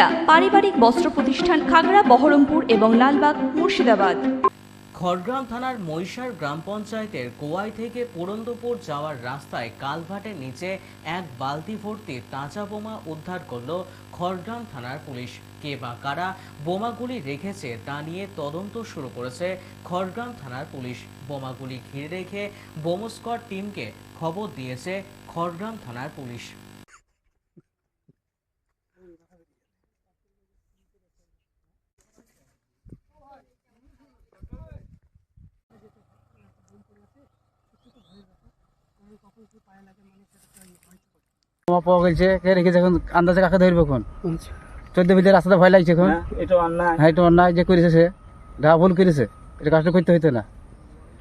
সুনিতা পারিবারিক বস্ত্র প্রতিষ্ঠান খাগড়া, বহরমপুর এবং লালবাগ, মুর্শিদাবাদ। খড়গ্রাম থানার মৈশার গ্রাম পঞ্চায়েতের কোয়াই থেকে পুরন্দপুর যাওয়ার রাস্তায় কালভার্টের নিচে এক বালতি ভর্তি তাজা বোমা উদ্ধার করল খড়গ্রাম থানার পুলিশ। কে বা কারা বোমাগুলি রেখেছে তা নিয়ে তদন্ত শুরু করেছে খড়গ্রাম থানার পুলিশ। বোমাগুলি ঘিরে রেখে বোমস্কর টিমকে খবর দিয়েছে খড়গ্রাম থানার পুলিশ। বোমা পাওয়া গেছে কে রেখেছে এখন? আন্দাজে কাকে ধরবে এখন? চোদ্দ ভিতরে রাস্তাতে ভয় লাগছে এখন। হ্যাঁ এটা অন্যায়। হ্যাঁ এটা অন্যায় যে করেছে সে। যা ভুল করেছে এটা কাজটা করতে হইতো না।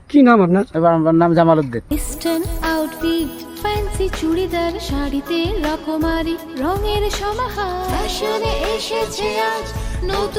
কি নাম আপনার? এবার আমার নাম Jamal Uddin. Western outfit fancy churidar শাড়িতে রকমারি রঙের সমাহার। ফ্যাশনে এসেছে আজ নতুন